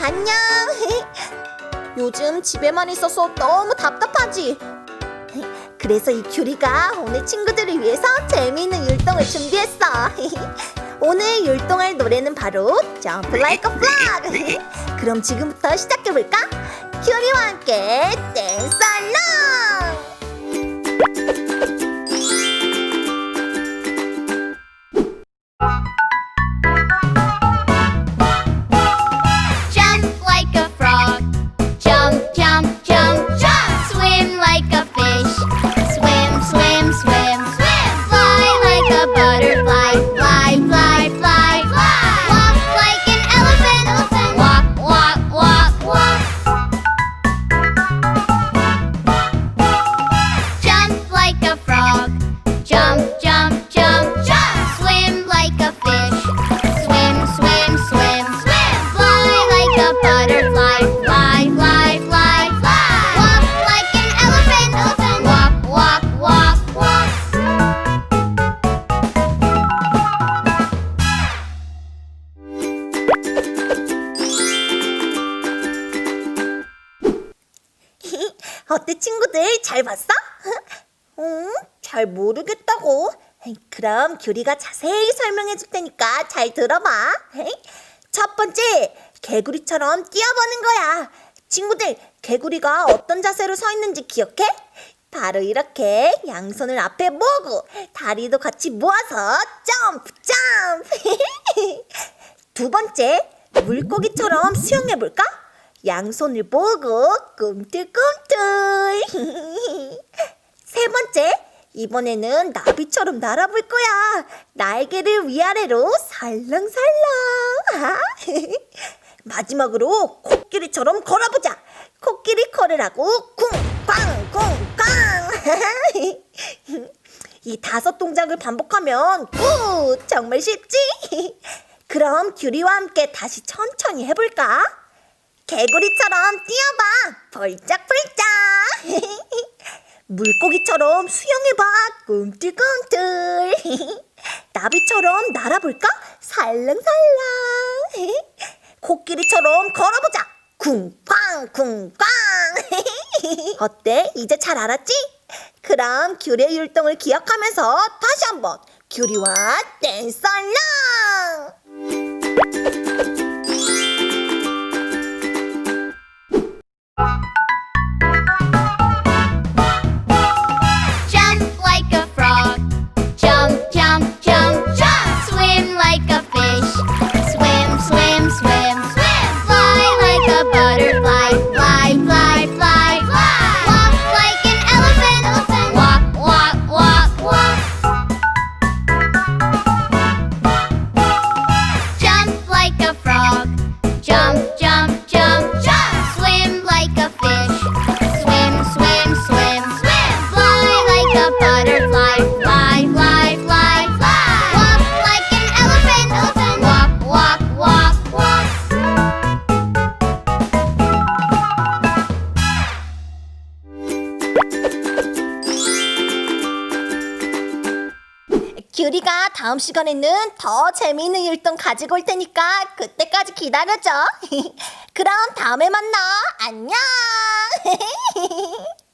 안녕. 요즘 집에만 있어서 너무 답답하지. 그래서 이 큐리가 오늘 친구들을 위해서 재미있는 율동을 준비했어. 오늘 율동할 노래는 바로 Jump Like a Frog. 그럼 지금부터 시작해볼까? 큐리와 함께 댄스 알롱! 어때 친구들 잘 봤어? 응? 잘 모르겠다고. 그럼 규리가 자세히 설명해 줄 테니까 잘 들어봐. 첫 번째, 개구리처럼 뛰어보는 거야. 친구들, 개구리가 어떤 자세로 서 있는지 기억해? 바로 이렇게 양손을 앞에 모으고 다리도 같이 모아서 점프 점프. 두 번째, 물고기처럼 수영해 볼까? 양손을 모으고 꿈틀꿈틀. 세 번째, 이번에는 나비처럼 날아볼 거야. 날개를 위아래로 살랑살랑. 마지막으로 코끼리처럼 걸어보자. 코끼리 걸을 하고 쿵쾅 쿵쾅. 이 다섯 동작을 반복하면 꾹 정말 쉽지? 그럼 규리와 함께 다시 천천히 해볼까? 개구리처럼 뛰어봐. 벌짝벌짝. 물고기처럼 수영해봐. 꿈틀꿈틀. 나비처럼 날아볼까? 살랑살랑. 코끼리처럼 걸어보자. 쿵쾅 쿵쾅. 어때? 이제 잘 알았지? 그럼 규리의 율동을 기억하면서 다시 한번 규리와 댄스 알 Jump, jump, jump, jump. Swim like a fish. Swim, swim, swim, swim. Fly like a butterfly. 규리가 다음 시간에는 더 재미있는 율동 가지고 올 테니까 그때까지 기다려줘. 그럼 다음에 만나. 안녕.